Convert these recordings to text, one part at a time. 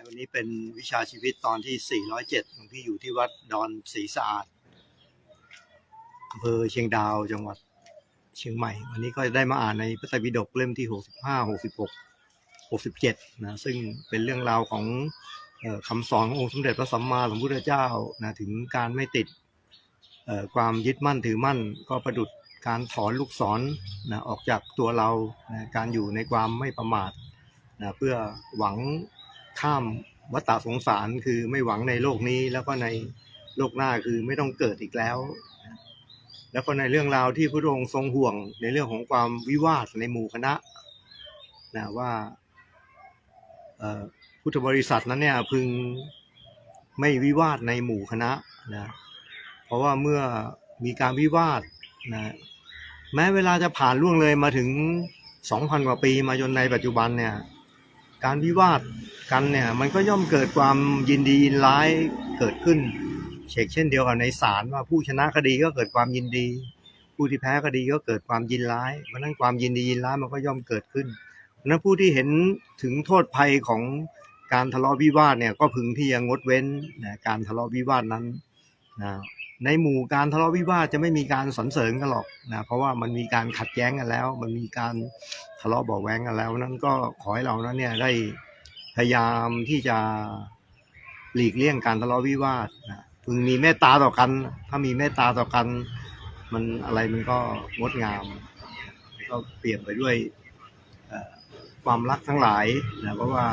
ายวันนี้เป็นวิชาชีวิตตอนที่ 407หลวงพี่อยู่ที่วัดดอนศรีสะอาดอำเภอเชียงดาวจังหวัดเชียงใหม่ วันนี้ก็ได้มาอ่านในพระไตรปิฎกเล่มที่ 65 66 67นะซึ่งเป็นเรื่องราวของออคำสอนขององค์สมเด็จพระสัมมาสัมพุทธเจ้านะถึงการไม่ติดความยึดมั่นถือมั่นก็ประดุดการถอนลูกศรนะออกจากตัวเรานะการอยู่ในความไม่ประมาทนะเพื่อหวัง ข้ามวัฏฏะสงสารคือไม่หวังในโลกนี้ แล้วก็ในโลกหน้าคือไม่ต้องเกิดอีกแล้ว แล้วก็ในเรื่องราวที่พระองค์ทรงห่วงในเรื่องของความวิวาทในหมู่คณะนะว่าพุทธบริษัทนั้นเนี่ยพึงไม่วิวาทในหมู่คณะนะเพราะว่าเมื่อมีการวิวาทนะแม้เวลาจะผ่านล่วงเลยมาถึง 2,000 กว่าปีมาจนในปัจจุบันเนี่ย การวิวาทกันเนี่ยมันก็ย่อมเกิดความยินดียินร้ายเกิดขึ้นเชกเช่นเดียวกับในศาลว่าผู้ชนะคดีก็เกิดความยินดี ผู้ที่แพ้คดีก็เกิดความยินร้ายเพราะนั้นความยินดียินร้ายมันก็ย่อมเกิดขึ้นเพราะนั้นผู้ที่เห็นถึงโทษภัยของการทะเลาะวิวาทเนี่ยก็พึงที่จะงดเว้นนะการทะเลาะวิวาทนั้นนะ ในหมู่การทะเลาะวิวาทจะไม่มีการสรรเสริญกันหรอกนะเพราะว่ามันมีการขัดแย้งกันแล้ว มันมีการทะเลาะเบาแว้งกันแล้วนั้นก็ขอให้เรานั้นเนี่ยได้พยายามที่จะหลีกเลี่ยงการทะเลาะวิวาทนะพึงมีเมตตาต่อกัน ถ้ามีเมตตาต่อกัน มันอะไรมันก็งดงาม ก็เปลี่ยนไปด้วยความรักทั้งหลายนะเพราะว่า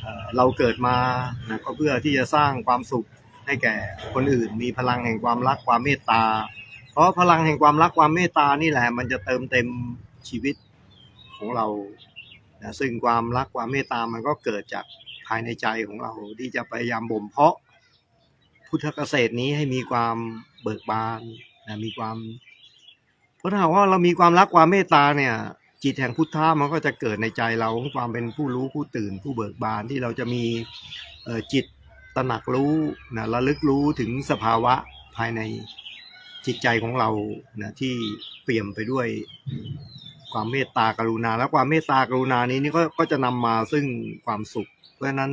เอ่อเราเกิดมานะก็เพื่อที่จะสร้างความสุข ให้แก่คนอื่น มีพลังแห่งความรักความเมตตา เพราะพลังแห่งความรักความเมตตานี่แหละ มันจะเติมเต็มชีวิตของเรานะซึ่งความรักความเมตตามันก็เกิดจากภายในใจของเราที่จะพยายามบ่มเพาะพุทธเกษตรนี้ให้มีความเบิกบานนะมีความ เพราะถ้าว่าเรามีความรักความเมตตาเนี่ย จิตแห่งพุทธะมันก็จะเกิดในใจเราของความเป็นผู้รู้ผู้ตื่นผู้เบิกบานที่เราจะมีจิต ตระหนักรู้นะระลึกรู้ถึงสภาวะภายในจิตใจของเรานะที่เปี่ยมไปด้วยความเมตตากรุณา และความเมตตากรุณานี้นี่ก็ก็จะนำมาซึ่งความสุข เพราะฉะนั้น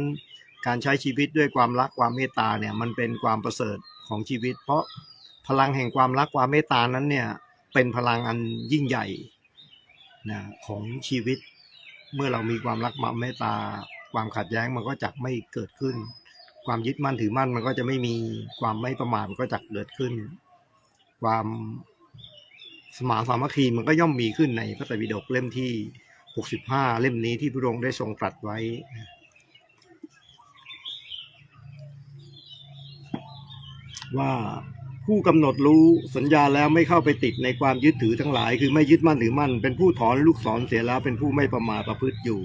การใช้ชีวิตด้วยความรักความเมตตาเนี่ยมันเป็นความประเสริฐของชีวิต เพราะพลังแห่งความรักความเมตตานั้นเนี่ยเป็นพลังอันยิ่งใหญ่นะของชีวิต เมื่อเรามีความรักความเมตตา ความขัดแย้งมันก็จะไม่เกิดขึ้น ความยึดมั่นถือมั่นมันก็จะไม่มีความไม่ประมาทมันก็จะเกิดขึ้น ความสมานสามัคคีมันก็ย่อมมีขึ้นในพระไตรปิฎกเล่มที่ 65 เล่มนี้ที่พระองค์ได้ทรงตรัสไว้ ว่าผู้กำหนดรู้สัญญาแล้วไม่เข้าไปติดในความยึดถือทั้งหลาย คือไม่ยึดมั่นถือมั่น เป็นผู้ถอนลูกศรเสียแล้วเป็นผู้ไม่ประมาทประพฤติอยู่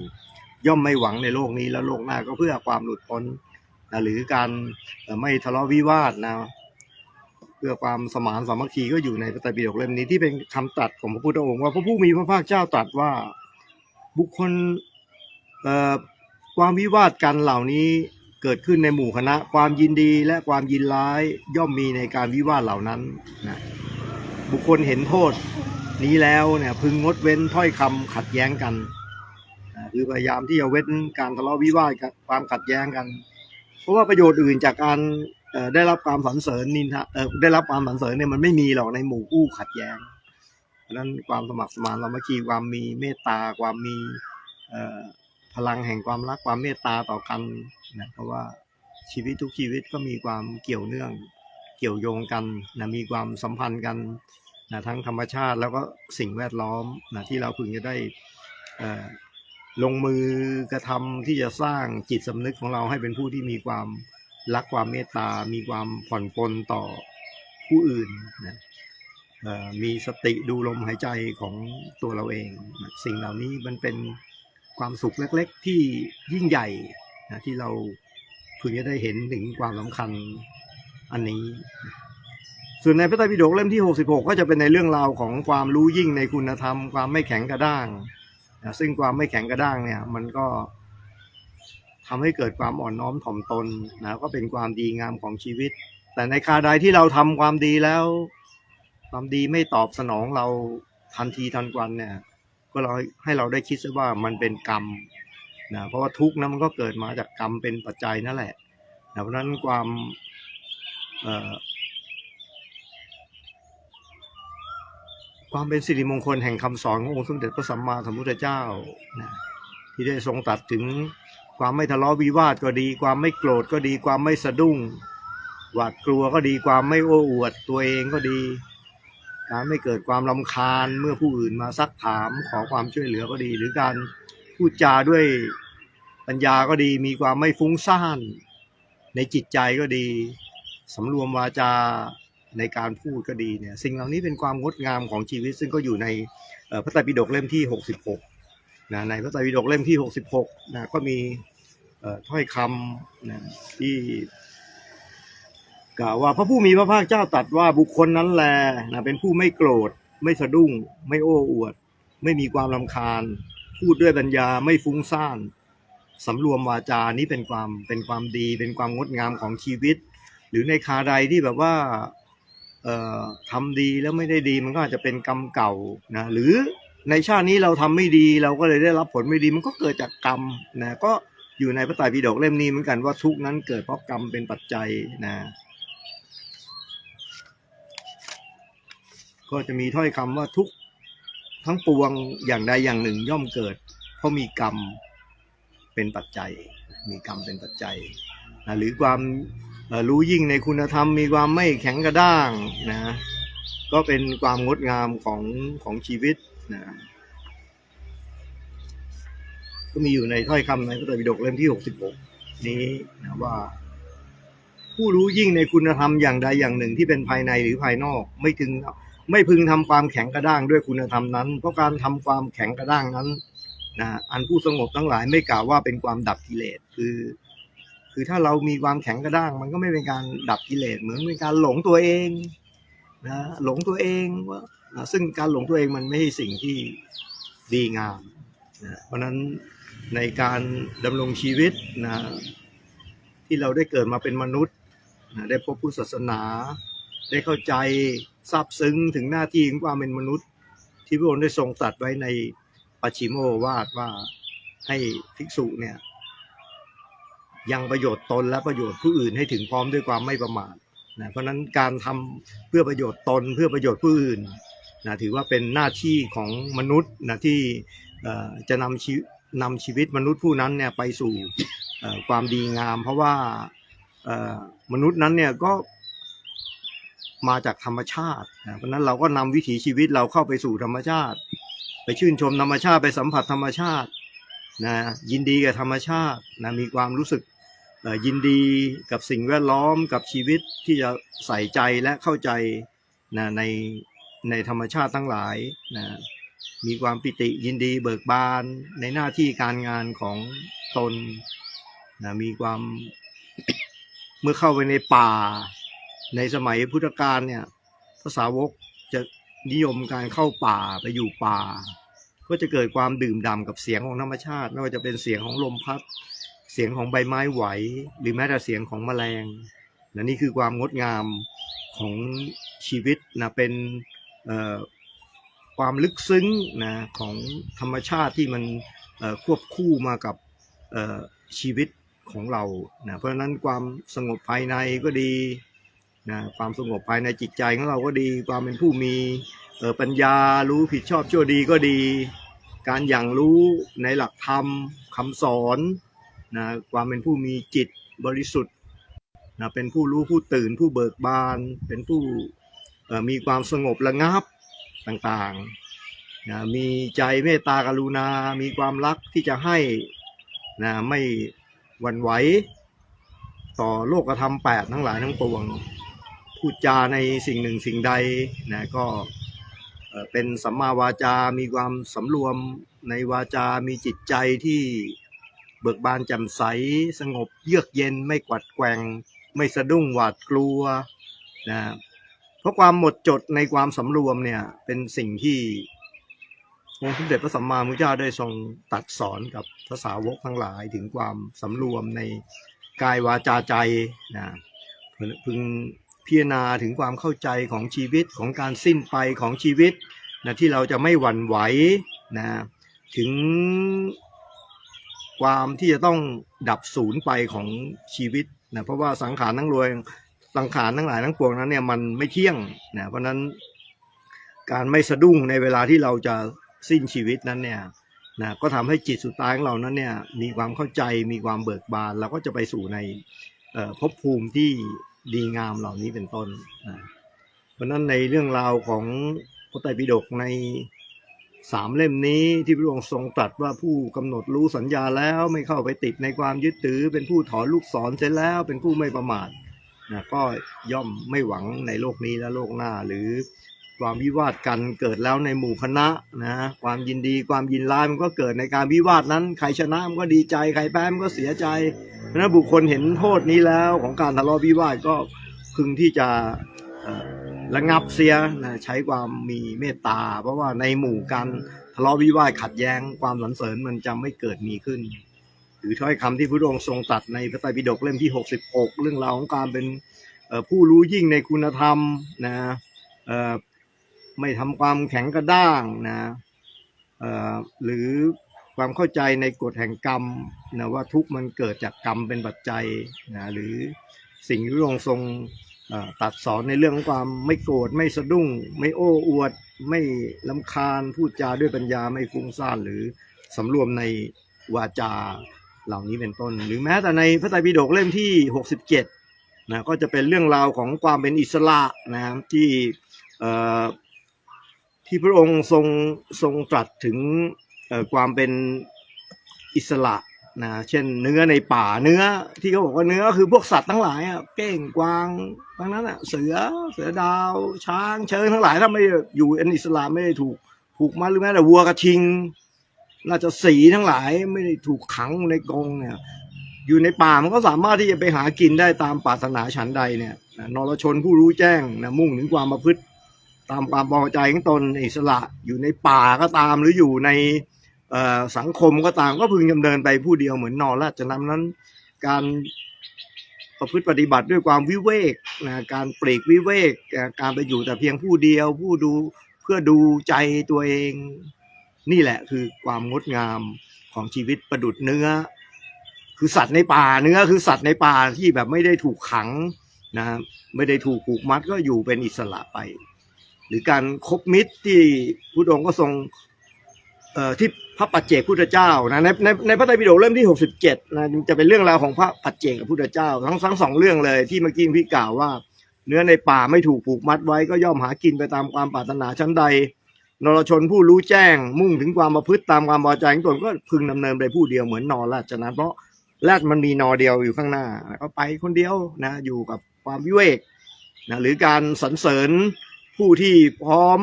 ย่อมไม่หวังในโลกนี้แล้วโลกหน้าก็เพื่อความหลุดพ้น นะหรือการไม่ทะเลาะวิวาทนะเพื่อความสมานสามัคคีก็อยู่ในพระไตรปิฎกเล่มนี้ที่เป็นคำตรัสของพระพุทธองค์ว่าพระผู้มีพระภาคเจ้าตรัสว่าบุคคลความวิวาทกันเหล่านี้เกิดขึ้นในหมู่คณะ ความยินดีและความยินร้ายย่อมมีในการวิวาทเหล่านั้นนะบุคคลเห็นโทษนี้แล้วเนี่ยพึงงดเว้นถ้อยคำขัดแย้งกันคือพยายามที่จะเว้นการทะเลาะวิวาทกันความขัดแย้งกัน ราะว่าประโยชน์อื่นจากการได้รับความสรรเสริญนินทาได้รับความสรรเสริญเนี่ยมันไม่มีหรอกในหมู่คู่ขัดแย้งเพราะนั้นความสมัครสมานสามัคคีความมีเมตตาความมีพลังแห่งความรักความเมตตาต่อกันนะเพราะว่าชีวิตทุกชีวิตก็มีความเกี่ยวเนื่องเกี่ยวโยงกันนะมีความสัมพันธ์กันนะทั้งธรรมชาติแล้วก็สิ่งแวดล้อมนะที่เราพึงจะได้อ่อ ลงมือกระทำที่จะสร้างจิตสำนึกของเราให้เป็นผู้ที่มีความรักความเมตตา มีความผ่อนปลนต่อผู้อื่นนะมีสติดูลมหายใจของตัวเราเอง สิ่งเหล่านี้มันเป็นความสุขเล็กๆ ที่ยิ่งใหญ่นะที่เราพึงจะได้เห็นถึงความสำคัญอันนี้ ส่วนในพระไตรปิฎกเล่มที่ 66 ก็จะเป็นในเรื่องราวของความรู้ยิ่งในคุณธรรม ความไม่แข็งกระด้าง นะซึ่งความไม่แข็งกระด้างเนี่ยมันก็ทำให้เกิดความอ่อนน้อมถ่อมตนนะก็เป็นความดีงามของชีวิต แต่ในคาใดที่เราทำความดีแล้ว ความดีไม่ตอบสนองเราทันทีทันควันเนี่ย ก็เราให้เราได้คิดซะว่ามันเป็นกรรมนะเพราะว่าทุกข์นะมันก็เกิดมาจากกรรมเป็นปัจจัยนั่นแหละนะเพราะนั้นความเอ่อ ความเป็นสิริมงคลแห่งคำสอนขององค์สมเด็จพระสัมมาสัมพุทธเจ้านะที่ได้ทรงตรัดถึงความไม่ทะเลาะวิวาทก็ดี ความไม่โกรธก็ดี ความไม่สะดุ้งหวาดกลัวก็ดี ความไม่โอ้อวดตัวเองก็ดี การไม่เกิดความลำคาญเมื่อผู้อื่นมาซักถามขอความช่วยเหลือก็ดี หรือการพูดจาด้วยปัญญาก็ดี มีความไม่ฟุ้งซ่านในจิตใจก็ดีสำรวมวาจา ในการพูดก็ดีเนี่ยสิ่งเหล่านี้เป็นความงดงามของชีวิต ซึ่งก็อยู่ในพระไตรปิฎกเล่มที่ 66นะในพระไตรปิฎกเล่มที่ 66นะก็มีถ้อยคำนะที่กล่าวว่าพระผู้มีพระภาคเจ้าตรัสว่าบุคคลนั้นแลนะเป็นผู้ไม่โกรธ ไม่สะดุ้ง ไม่โอ้อวด ไม่มีความลำคาญ พูดด้วยปัญญาไม่ฟุ้งซ่านสำรวมวาจานี้เป็นความเป็นความดี เป็นความงดงามของชีวิต หรือในคาใดที่แบบว่า ทำดีแล้วไม่ได้ดีมันก็อาจจะเป็นกรรมเก่านะหรือในชาตินี้เราทำไม่ดีเราก็เลยได้รับผลไม่ดีมันก็เกิดจากกรรมนะก็อยู่ในพระไตรปิฎกเล่มนี้เหมือนกันว่าทุกนั้นเกิดเพราะกรรมเป็นปัจจัยนะก็จะมีถ้อยคำว่าทุกทั้งปวงอย่างใดอย่างหนึ่งย่อมเกิด เพราะมีกรรมเป็นปัจจัย มีกรรมเป็นปัจจัยนะหรือความ รู้ยิ่งในคุณธรรมมีความไม่แข็งกระด้างนะก็เป็นความงดงามของของชีวิตนะก็มีอยู่ในถ้อยคำในพระไตรปิฎกเล่มที่ 66 นี้นะว่า ผู้รู้ยิ่งในคุณธรรมอย่างใดอย่างหนึ่งที่เป็นภายในหรือภายนอก ไม่ถึงไม่พึงทำความแข็งกระด้างด้วยคุณธรรมนั้น เพราะการทำความแข็งกระด้างนั้นนะอันผู้สงบทั้งหลายไม่กล่าวว่าเป็นความดับกิเลสคือ คือถ้าเรามีความแข็งกระด้าง มันก็ไม่เป็นการดับกิเลสเหมือนเป็นการหลงตัวเองนะหลงตัวเองว่านะซึ่งการหลงตัวเองมันไม่ใช่สิ่งที่ดีงามนะเพราะนั้นในการดำรงชีวิตนะที่เราได้เกิดมาเป็นมนุษย์นะได้พบพุทธศาสนา ได้เข้าใจซาบซึ้งถึงหน้าที่ของความเป็นมนุษย์ ที่พระองค์ได้ทรงตรัสไว้ในปัจฉิโอวาทว่าให้ภิกษุเนี่ย ยังประโยชน์ตนและประโยชน์ผู้อื่นให้ถึงพร้อมด้วยความไม่ประมาทนะเพราะนั้นการทำเพื่อประโยชน์ตนเพื่อประโยชน์ผู้อื่นนะถือว่าเป็นหน้าที่ของมนุษย์นะที่จะนำชีนำชีวิตมนุษย์ผู้นั้นเนี่ยไปสู่ความดีงาม เพราะว่ามนุษย์นั้นเนี่ยก็มาจากธรรมชาตินะเพราะนั้นเราก็นำวิถีชีวิตเราเข้าไปสู่ธรรมชาติ ไปชื่นชมธรรมชาติไปสัมผัสธรรมชาติ นะยินดีกับธรรมชาตินะมีความรู้สึกยินดีกับสิ่งแวดล้อมกับชีวิตที่จะใส่ใจและเข้าใจนะในในธรรมชาติทั้งหลายนะมีความปิติยินดีเบิกบานในหน้าที่การงานของตนนะมีความเมื่อเข้าไปในป่า ในสมัยพุทธกาลเนี่ยภาษาวกจะนิยมการเข้าป่าไปอยู่ป่า ก็จะเกิดความดื่มด่ำกับเสียงของธรรมชาติ ไม่ว่าจะเป็นเสียงของลมพัด เสียงของใบไม้ไหว หรือแม้แต่เสียงของแมลงนะนี่คือความงดงามของชีวิตนะเป็นความลึกซึ้งนะของธรรมชาติที่มันควบคู่มากับชีวิตของเรานะเพราะฉะนั้นความสงบภายในก็ดี นะความสงบภายในจิตใจของเราก็ดี ความเป็นผู้มีเออปัญญารู้ผิดชอบชั่วดีก็ดี การอย่างรู้ในหลักธรรมคำสอนนะความเป็นผู้มีจิตบริสุทธิ์นะเป็นผู้รู้ผู้ตื่นผู้เบิกบาน เป็นผู้เออมีความสงบระงับต่างๆนะมีใจเมตตากรุณา มีความรักที่จะให้นะไม่หวั่นไหวต่อโลกธรรมแปดทั้งหลายทั้งปวง พูดจาในสิ่งหนึ่งสิ่งใดนะก็เป็นสัมมาวาจา มีความสำรวมในวาจา มีจิตใจที่เบิกบานแจ่มใส สงบเยือกเย็นไม่กวัดแกว่งไม่สะดุ้งหวาดกลัวนะเพราะความหมดจดในความสำรวมเนี่ยเป็นสิ่งที่องค์สมเด็จพระสัมมาสัมพุทธเจ้าได้ทรงตัดสอนกับพระสาวกทั้งหลายถึงความสำรวมในกายวาจาใจนะพึง พิจารณาถึงความเข้าใจของชีวิตของการสิ้นไปของชีวิตนะที่เราจะไม่หวั่นไหวนะถึงความที่จะต้องดับศูนย์ไปของชีวิตนะเพราะว่าสังขารทั้งรวยสังขารทั้งหลายทั้งปวงนั้นเนี่ยมันไม่เที่ยงนะเพราะนั้นการไม่สะดุ้งในเวลาที่เราจะสิ้นชีวิตนั้นเนี่ยนะก็ทำให้จิตสุดท้ายของเรานั้นเนี่ยมีความเข้าใจมีความเบิกบานเราก็จะไปสู่ในภพภูมิที่ ดีงามเหล่านี้เป็นต้นเพราะนั้นในเรื่องราวของพระไตรปิฎกในสามเล่มนี้ที่พระองค์ทรงตรัสว่าผู้กำหนดรู้สัญญาแล้วไม่เข้าไปติดในความยึดถือ เป็นผู้ถอนลูกศรเสร็จแล้วเป็นผู้ไม่ประมาทนะก็ย่อมไม่หวังในโลกนี้และโลกหน้าหรือ ความวิวาทกันเกิดแล้วในหมู่คณะนะความยินดีความยินร้ายมันก็เกิดในการวิวาทนั้น ใครชนะมันก็ดีใจใครแพ้มันก็เสียใจเพราะฉะนั้นบุคคลเห็นโทษนี้แล้วของการทะเลาะวิวาทก็พึงที่จะระงับเสียนะใช้ความมีเมตตา เพราะว่าในหมู่การทะเลาะวิวาทขัดแย้งความสรรเสริญมันจะไม่เกิดมีขึ้นหรือถ้อยคำที่พระองค์ทรงตรัสในพระไตรปิฎกเล่มที่ 66 เรื่องราวของการเป็นผู้รู้ยิ่งในคุณธรรมนะ ไม่ทำความแข็งกระด้างนะหรือความเข้าใจในกฎแห่งกรรมนะว่าทุกมันเกิดจากกรรมเป็นปัจจัยนะหรือสิ่งที่พระองค์ทรงตัดสอนในเรื่องของความไม่โกรธไม่สะดุ้ง ไม่โอ้อวด ไม่ลำคาญพูดจาด้วยปัญญาไม่ฟุ้งซ่านหรือสำรวมในวาจาเหล่านี้เป็นต้น หรือแม้แต่ในพระไตรปิฎกเล่มที่ 67นะก็จะเป็นเรื่องราวของความเป็นอิสระนะที่เอ่ ที่พระองค์ทรงทรงตรัสถึงความเป็นอิสระนะเช่นเนื้อในป่าเนื้อ ที่เขาบอกว่าเนื้อคือพวกสัตว์ทั้งหลายอะเก้งกวางทั้งนั้นอะเสือเสือดาว ช้างเชิญทั้งหลายถ้าไม่อยู่ในอิสลามไม่ได้ถูกผูกมัดหรือแม้แต่วัวกระทิงราชสีทั้งหลายไม่ได้ถูกขังในกรงเนี่ยอยู่ในป่ามันก็สามารถที่จะไปหากินได้ตามปรารถนาฉันใดเนี่ยนะนรชนผู้รู้แจ้งนะมุ่งถึงความประพฤติ ตามความพอใจของตนอิสระอยู่ในป่าก็ตามหรืออยู่ในสังคมก็ตามก็พึงดำเนินไปผู้เดียวเหมือนนอนราชนำนั้น การประพฤติปฏิบัติด้วยความวิเวกนะการปลีกวิเวกการไปอยู่แต่เพียงผู้เดียว ผู้ดูเพื่อดูใจตัวเอง นี่แหละคือความงดงามของชีวิตประดุดเนื้อ คือสัตว์ในป่าเนื้อคือสัตว์ในป่าที่แบบไม่ได้ถูกขังนะไม่ได้ถูกผูกมัดก็อยู่เป็นอิสระไป หรือการคบมิตรที่พุทธองค์ก็ทรงเอ่อที่พระปัจเจกพุทธเจ้านะในในในพระไตรปิฎกเล่มที่ 67นะจะเป็นเรื่องราวของพระปัจเจกกับพุทธเจ้า ทั้งทั้งสองเรื่องเลยที่เมื่อกี้พี่กล่าวว่า เนื้อในป่าไม่ถูกผูกมัดไว้ก็ย่อมหากินไปตามความปรารถนาชั้นใดนรชนผู้รู้แจ้ง มุ่งถึงความประพฤติตามความพอใจของตนก็พึงดำเนินไปผู้เดียวเหมือนนอราชนะเพราะแรดมันมีนอเดียวอยู่ข้างหน้าก็ไปคนเดียวนะอยู่กับความวิเวกนะหรือการสรรเสริญ ผู้ที่พร้อม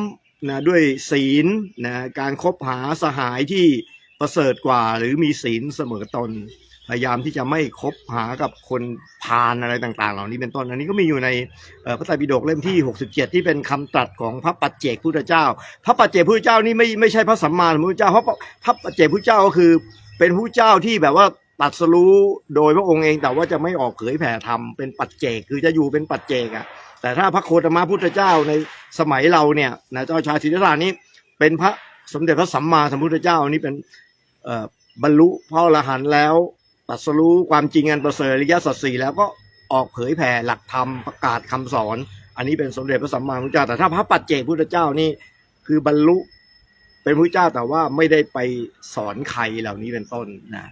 นะด้วยศีลนะการคบหาสหายที่ประเสริฐกว่า หรือมีศีลเสมอตน พยายามที่จะไม่คบหากับคนพาลอะไรต่าง ๆ เหล่านี้เป็นต้น อันนี้ก็มีอยู่ในพระไตรปิฎกเล่มที่ 67 ที่เป็นคำตรัสของพระปัจเจกพุทธเจ้า พระปัจเจกพุทธเจ้านี่ไม่ไม่ใช่พระสัมมาสัมพุทธเจ้าเพราะพระปัจเจกพุทธเจ้าก็คือเป็นผู้เจ้าที่แบบว่าตรัดสรู้โดยพระองค์เองแต่ว่าจะไม่ออกเผยแผ่ธรรมเป็นปัจเจกคือจะอยู่เป็นปัจเจกอะ แต่ถ้าพระโคตมะพุทธเจ้าในสมัยเราเนี่ยนะเจ้าชายสิทธัตถานี้ เป็นพระสมเด็จพระสัมมาสัมพุทธเจ้านี่เป็นบรรลุพระอรหันต์แล้วตรัสรู้ความจริงอันประเสริฐริยสัจสี่แล้วก็ออกเผยแผ่หลักธรรมประกาศคำสอน อันนี้เป็นสมเด็จพระสัมมาสัมพุทธเจ้า แต่ถ้าพระปัจเจกพุทธเจ้านี่คือบรรลุเป็นพระเจ้าแต่ว่าไม่ได้ไปสอนใครเหล่านี้เป็นต้นนะ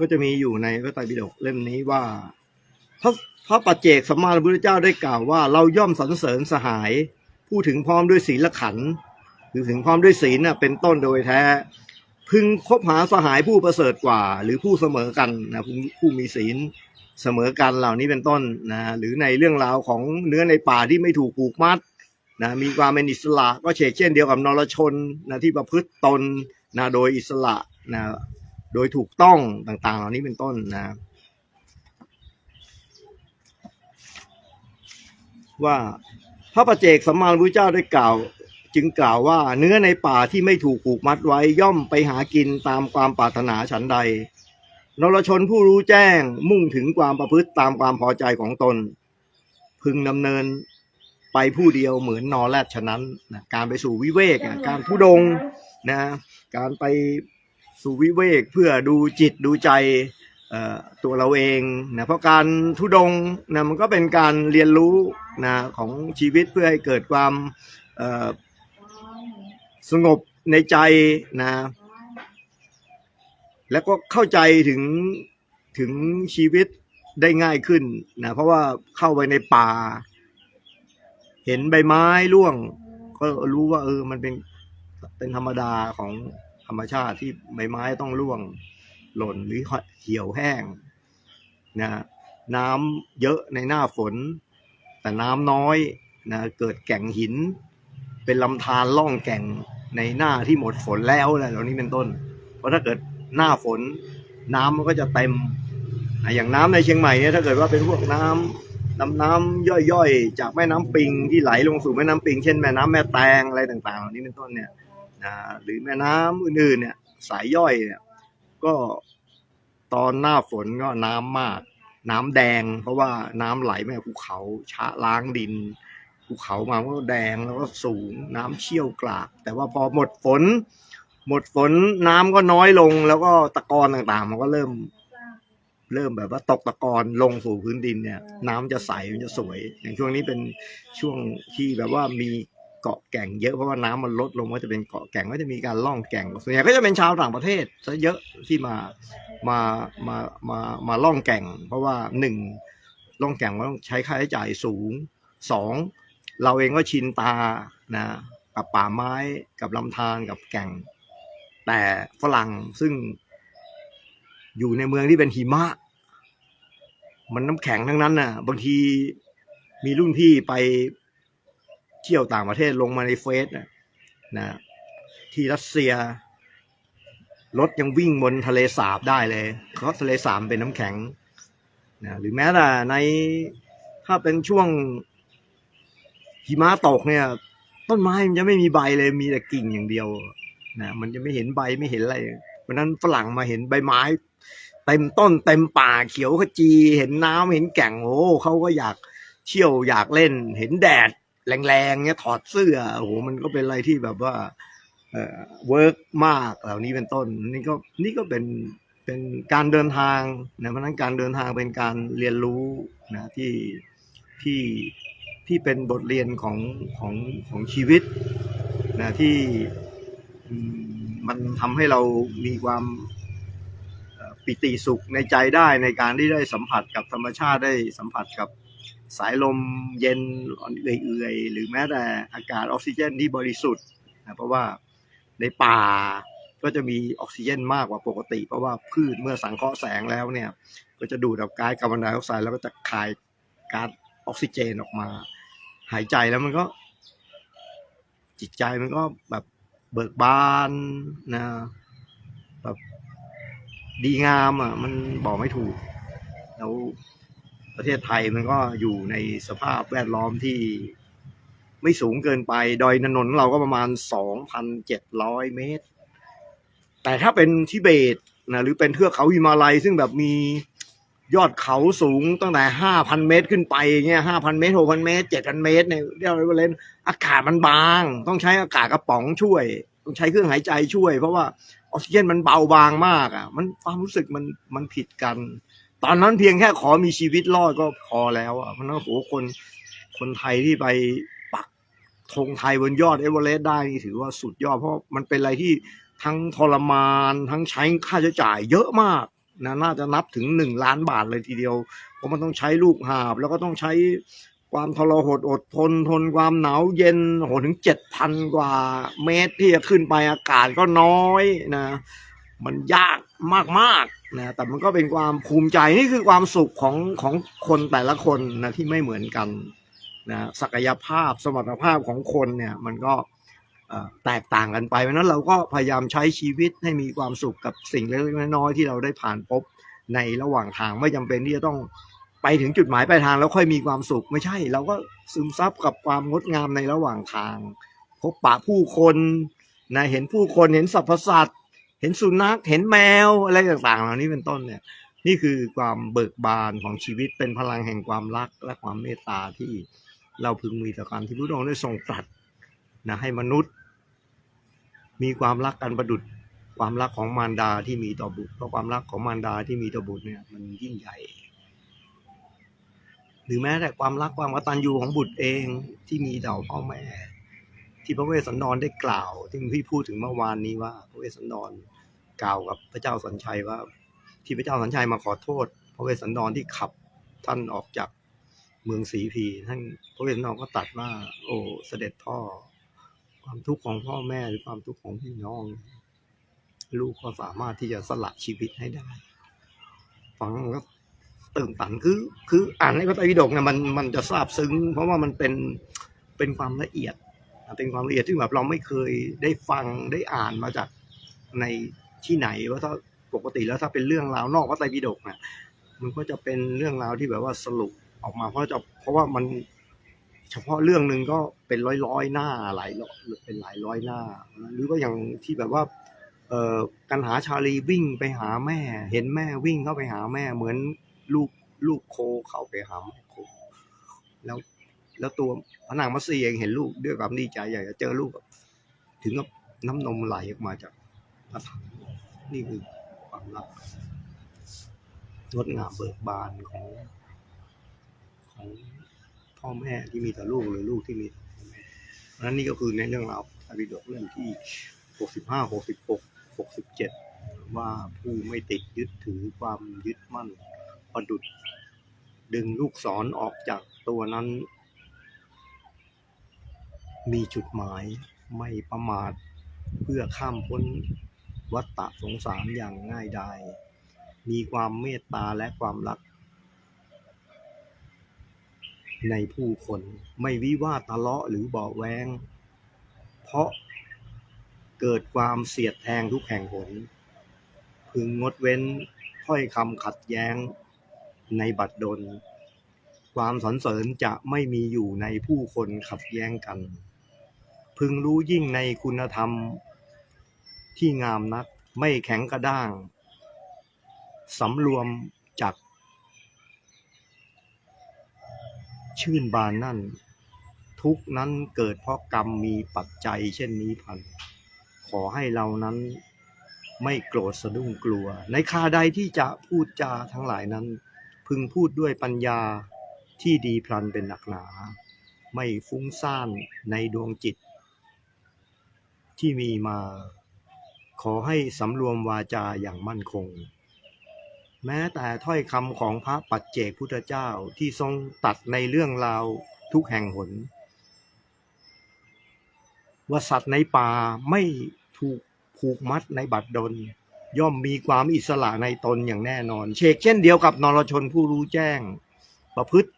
ก็จะมีอยู่ในพระไตรปิฎกเล่มนี้ว่าพระพระปัจเจกสัมมาสัมพุทธเจ้าได้กล่าวว่า เราย่อมสรรเสริญสหาย ผู้ถึงพร้อมด้วยศีลขันธ์หรือถึงพร้อมด้วยศีลเป็นต้นโดยแท้ พึงคบหาสหายผู้ประเสริฐกว่า หรือผู้เสมอกันนะผู้ผู้มีศีลเสมอกันเหล่านี้เป็นต้นนะหรือในเรื่องราวของเนื้อในป่าที่ไม่ถูกผูกมัดนะมีความเป็นอิสระก็เช่นเช่นเดียวกับนรชนนะที่ประพฤติตนนะโดยอิสระนะ โดยถูกต้องต่างๆ เหล่านี้เป็นต้นนะว่าพระประเจกสัมมาสัมพุทธเจ้าได้กล่าว จึงกล่าวว่าเนื้อในป่าที่ไม่ถูกผูกมัดไว้ย่อมไปหากินตามความปรารถนาฉันใด นรชนผู้รู้แจ้งมุ่งถึงความประพฤติตามความพอใจของตน พึงดำเนินไปผู้เดียวเหมือนนอแรดฉะนั้นนะการไปสู่วิเวกการทุดงนะการไป สู่วิเวกเพื่อดูจิตดูใจตัวเราเองนะเพราะการทุดงนะมันก็เป็นการเรียนรู้นะของชีวิตเพื่อให้เกิดความสงบในใจนะแล้วก็เข้าใจถึงถึงชีวิตได้ง่ายขึ้นนะเพราะว่าเข้าไปในป่า เห็นใบไม้ร่วง ก็รู้ว่าเออมันเป็นเป็นธรรมดาของ รรมชาติที่ใบไม้ต้องร่วงหล่นหรือเหี่ยวแห้งนะน้ำเยอะในหน้าฝน แต่น้ำน้อยนะเกิดแก่งหิน เป็นลำธารล่องแก่งในหน้าที่หมดฝนแล้วอะไรเหล่านี้เป็นต้น เพราะถ้าเกิดหน้าฝน น้ำมันก็จะเต็มอะอย่างน้ำในเชียงใหม่เนี่ยถ้าเกิดว่าเป็นพวกน้ำน้ำน้ำย่อยๆ จากแม่น้ำปิงที่ไหลลงสู่แม่น้ำปิง เช่นแม่น้ำแม่แตงอะไรต่างๆเหล่านี้เป็นต้นเนี่ย นะหรือแม่น้ำอื่นๆเนี่ย สายย่อยเนี่ย ก็ตอนหน้าฝนก็น้ำมาก น้ำแดง เพราะว่าน้ำไหลมาจากภูเขาชะล้างดินภูเขามาก็แดงแล้วก็สูง น้ำเชี่ยวกราก แต่ว่าพอหมดฝน หมดฝนน้ำก็น้อยลง แล้วก็ตะกอนต่างๆ มันก็เริ่ม เริ่มแบบว่าตกตะกอนลงสู่พื้นดินเนี่ย น้ำจะใสมันจะสวย อย่างช่วงนี้เป็นช่วงที่แบบว่ามี เกาะแก่งเยอะเพราะว่าน้ำมันลดลงก็จะเป็นเกาะแก่งก็จะมีการล่องแก่งส่วนใหญ่ก็จะเป็นชาวต่างประเทศซะเยอะที่มามามามามาล่องแก่ง เพราะว่าหนึ่งล่องแก่งมันต้องใช้ค่าใช้จ่ายสูงสองเราเองก็ชินตานะกับป่าไม้กับลำธารกับแก่ง แต่ฝรั่งซึ่งอยู่ในเมืองที่เป็นหิมะ มันน้ำแข็งทั้งนั้นน่ะ บางทีมีรุ่นพี่ไป เที่ยวต่างประเทศลงมาในเฟซนะนะที่รัสเซีย รถยังวิ่งบนทะเลสาบได้เลยเพราะทะเลสาบเป็นน้ำแข็งนะหรือแม้แต่ในถ้าเป็นช่วงหิมะตกเนี่ย ต้นไม้มันจะไม่มีใบเลยมีแต่กิ่งอย่างเดียวนะมันจะไม่เห็นใบไม่เห็นอะไรเพราะนั้นฝรั่งมาเห็นใบไม้เต็มต้นเต็มป่าเขียวขจี เห็นน้ำเห็นแก่งโอ้เขาก็อยากเที่ยวอยากเล่น เห็นแดด แรงๆเนี่ยถอดเสื้อโอ้โหมันก็เป็นอะไรที่แบบว่าเอ่อเวิร์กมากเหล่านี้เป็นต้นนี่ก็นี่ก็เป็นเป็นการเดินทางนะเพราะฉะนั้นการเดินทางเป็นการเรียนรู้นะที่ที่ที่เป็นบทเรียนของของของชีวิตนะที่มันทำให้เรามีความปิติสุขในใจได้ในการที่ได้สัมผัสกับธรรมชาติได้สัมผัสกับ สายลมเย็นเอื่อยๆ หรือแม้แต่อากาศออกซิเจนที่บริสุทธิ์นะเพราะว่าในป่าก็จะมีออกซิเจนมากกว่าปกติ เพราะว่าพืชเมื่อสังเคราะห์แสงแล้วเนี่ย ก็จะดูดเอาก๊าซคาร์บอนไดออกไซด์แล้วก็จะคายก๊าซออกซิเจนออกมา หายใจแล้วมันก็ จิตใจมันก็แบบเบิกบานนะแบบดีงามอะ มันบอกไม่ถูกแล้ว ประเทศไทยมันก็อยู่ในสภาพแวดล้อมที่ไม่สูงเกินไป ดอยนนนท์เราก็ประมาณ 2,700 เมตร แต่ถ้าเป็นทิเบตนะหรือเป็นเทือกเขาหิมาลัย ซึ่งแบบมียอดเขาสูงตั้งแต่ 5,000 เมตรขึ้นไปเงี้ย5,000 เมตร 6,000 เมตร 7,000 เมตรเนี่ยเรียกว่าเล่นอากาศมันบาง ต้องใช้อากาศกระป๋องช่วย ต้องใช้เครื่องหายใจช่วย เพราะว่าออกซิเจนมันเบาบางมากอะ มันความรู้สึกมันมันผิดกัน ตอนนั้นเพียงแค่ขอมีชีวิตรอดก็พอแล้วอะมันต้องโหคนคนไทยที่ไปปักธงไทยบนยอดเอเวอเรสต์ได้นี่ถือว่าสุดยอดเพราะมันเป็นอะไรที่ทั้งทรมานทั้งใช้ค่าใช้จ่ายเยอะมากนะน่าจะนับถึงหนึ่งล้านบาทเลยทีเดียว เพราะมันต้องใช้ลูกหาบ แล้วก็ต้องใช้ความทรหดอดทนทนความหนาวเย็นโอ้โหถึงเจ็ดพันกว่าเมตรที่จะขึ้นไปอากาศก็น้อยนะ มันยากมากๆ นะแต่มันก็เป็นความภูมิใจนี่คือความสุขของของคนแต่ละคนนะที่ไม่เหมือนกันนะศักยภาพสมรรถภาพของคนเนี่ยมันก็แตกต่างกันไปเพราะนั้นเราก็พยายามใช้ชีวิตให้มีความสุขกับสิ่งเล็กๆน้อยๆที่เราได้ผ่านพบในระหว่างทางไม่จำเป็นที่จะต้องไปถึงจุดหมายปลายทางแล้วค่อยมีความสุขไม่ใช่ เราก็ซึมซับกับความงดงามในระหว่างทาง พบปะผู้คนนะเห็นผู้คนเห็นสรรพสัตว์ เห็นสุนัขเห็นแมวอะไรต่างๆ เหล่านี้เป็นต้นเนี่ย นี่คือความเบิกบานของชีวิตเป็นพลังแห่งความรักและความเมตตาที่เราพึงมีต่อการที่พระองค์ได้ทรงตรัสนะให้มนุษย์ มีความรักกันประดุดความรักของมารดาที่มีต่อบุตรเพราะความรักของมารดาที่มีต่อบุตรเนี่ยมันยิ่งใหญ่ หรือแม้แต่ความรักความกตัญญูของบุตรเองที่มีต่อพ่อแม่ ที่พระเวสสันดรได้กล่าว ที่พี่พูดถึงเมื่อวานนี้ว่า พระเวสสันดรกล่าวกับพระเจ้าสัญชัยว่า ที่พระเจ้าสัญชัยมาขอโทษ พระเวสสันดรที่ขับท่านออกจากเมืองศรีพีท่านพระเวสสันดรก็ตัดว่า โอ้เสด็จพ่อ ความทุกข์ของพ่อแม่หรือความทุกข์ของพี่น้อง ลูกก็สามารถที่จะสละชีวิตให้ได้ฟังแล้วก็ตื่นตันคือ คืออ่านในพระไตรปิฎกเนี่ยมันมันจะซาบซึ้ง เพราะว่ามันเป็นเป็นความละเอียด เป็นความละเอียดที่แบบเราไม่เคยได้ฟังได้อ่านมาจากในที่ไหนว่าถ้าปกติแล้วถ้าเป็นเรื่องราวนอกพระไตรปิฎกเนี่ยมันก็จะเป็นเรื่องราวที่แบบว่าสรุปออกมา เพราะจะเพราะว่ามันเฉพาะเรื่องหนึ่งก็เป็นร้อยร้อยหน้าหลายร้อยเป็นหลายร้อยหน้า หรือว่าอย่างที่แบบว่าเอ่อกันหาชาลีวิ่งไปหาแม่ เห็นแม่วิ่งเข้าไปหาแม่เหมือนลูกลูกโคเข้าไปหาแม่โคแล้ว แล้วตัวพนางมัตสีเองเห็นลูกด้วยความดีใจอยากจะเจอลูก ถึงกับน้ำนมไหลออกมาจากพระถังนี่คือความรักงดงามเบิกบานของของพ่อแม่ที่มีต่อลูกหรือลูกที่มีต่อพ่อแม่เพราะฉะนั้นนี่ก็คือในเรื่องราวพระบิดกเรื่องที่หกสิบห้าหกสิบหกหกสิบเจ็ดว่าผู้ไม่ติดยึดถือความยึดมั่นประดุดดึงลูกศรออกจากตัวนั้น มีจุดหมายไม่ประมาท เพื่อข้ามพ้นวัฏฏะสงสารอย่างง่ายดาย มีความเมตตาและความรัก ในผู้คนไม่วิวาทะเลาะหรือเบาแวง เพราะเกิดความเสียดแทงทุกแห่งหน พึงงดเว้นถ้อยคำขัดแย้งในบัดดล ความสรรเสริญจะไม่มีอยู่ในผู้คนขัดแย้งกัน พึงรู้ยิ่งในคุณธรรมที่งามนัก ไม่แข็งกระด้าง สำรวมจัก ชื่นบานนั่น ทุกนั้นเกิดเพราะกรรมมีปัจจัยเช่นนี้พัน ขอให้เรานั้นไม่โกรธสะดุ้งกลัว ในคาใดที่จะพูดจาทั้งหลายนั้น พึงพูดด้วยปัญญาที่ดีพลันเป็นหนักหนา ไม่ฟุ้งซ่านในดวงจิต ที่มีมา ขอให้สำรวมวาจาอย่างมั่นคง แม้แต่ถ้อยคำของพระปัจเจกพุทธเจ้าที่ทรงตัดในเรื่องราวทุกแห่งหน ว่าสัตว์ในป่าไม่ถูกผูกมัดในบัดดล ย่อมมีความอิสระในตนอย่างแน่นอน เชกเช่นเดียวกับนรชนผู้รู้แจ้ง ประพฤติ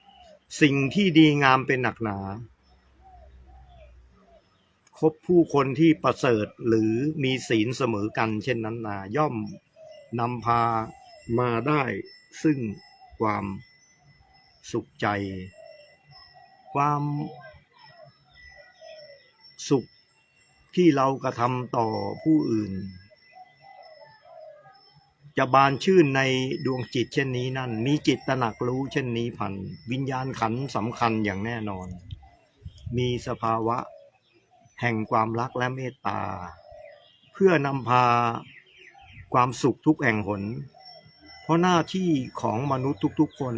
สิ่งที่ดีงามเป็นหนักหนา คบผู้คนที่ประเสริฐหรือมีศีลเสมอกัน เช่นนั้นนาย่อมนำพามาได้ซึ่งความสุขใจ ความสุขที่เรากระทำต่อผู้อื่น จะบานชื่นในดวงจิตเช่นนี้นั่น มีจิตตระหนักรู้เช่นนี้พัน วิญญาณขันสำคัญอย่างแน่นอน มีสภาวะ แห่งความรักและเมตตา เพื่อนำพาความสุขทุกแห่งหน เพราะหน้าที่ของมนุษย์ทุกๆคน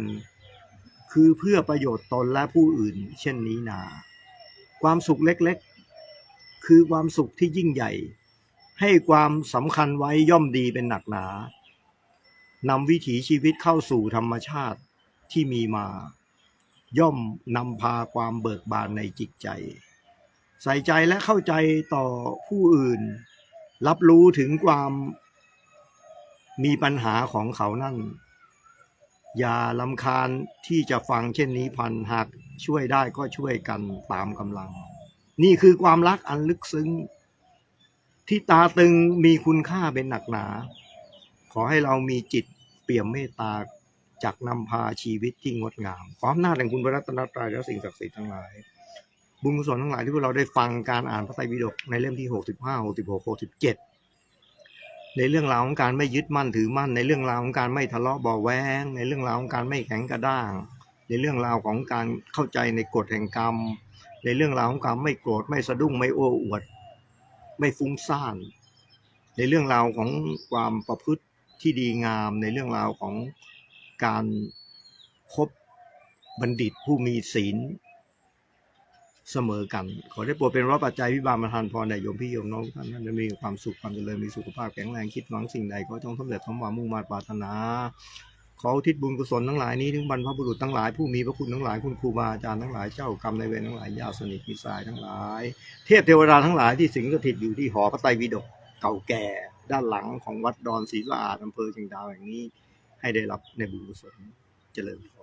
คือเพื่อประโยชน์ตนและผู้อื่น เช่นนี้นา ความสุขเล็กๆ คือความสุขที่ยิ่งใหญ่ ให้ความสำคัญไว้ย่อมดีเป็นหนักหนานำวิถีชีวิตเข้าสู่ธรรมชาติที่มีมา ย่อมนำพาความเบิกบานในจิตใจ ใส่ใจและเข้าใจต่อผู้อื่น รับรู้ถึงความมีปัญหาของเขานั่น อย่าลำคาญที่จะฟังเช่นนี้พันหากช่วยได้ก็ช่วยกันตามกำลัง นี่คือความรักอันลึกซึ้ง ที่ตาตึงมีคุณค่าเป็นหนักหนา ขอให้เรามีจิตเปี่ยมเมตตาจากนำพาชีวิตที่งดงาม ความน่าแห่งคุณพระรัตนตรัยและสิ่งศักดิ์สิทธิ์ทั้งหลาย บุญกุศลทั้งหลายที่พวกเราได้ฟังการอ่านพระไตรปิฎกในเล่มที่หกสิบห้าหกสิบหกหกสิบเจ็ดในเรื่องราวของการไม่ยึดมั่นถือมั่น ในเรื่องราวของการไม่ทะเลาะเบาแวงในเรื่องราวของการไม่แข็งกระด้าง ในเรื่องราวของการเข้าใจในกฎแห่งกรรม ในเรื่องราวของความไม่โกรธไม่สะดุ้งไม่โอ้อวด ไม่ฟุ้งซ่าน ในเรื่องราวของความประพฤติที่ดีงาม ในเรื่องราวของการคบบัณฑิตผู้มีศีล เสมอกัน ขอได้โปรดเป็นรับปัจจัยวิบาลประทานพรแด่โยมพี่โยมน้องท่านนั้นมีความสุขความเจริญมีสุขภาพแข็งแรงคิดหวังสิ่งใดก็จงสำเร็จสมหวังมุ่งมาปรารถนาขอทิศบุญกุศลทั้งหลายนี้ถึงบรรพบุรุษทั้งหลายผู้มีพระคุณทั้งหลายคุณครูบาอาจารย์ทั้งหลายเจ้ากรรมนายเวรทั้งหลายญาติสนิทมิตรสายทั้งหลาย เทพเทวดาทั้งหลายที่สิงสถิตอยู่ที่หอพระไตรปิฎกเก่าแก่ด้านหลังของวัดดอนศรีลาดอำเภอเชียงดาวแห่งนี้ ให้ได้รับในบุญกุศลเจริญ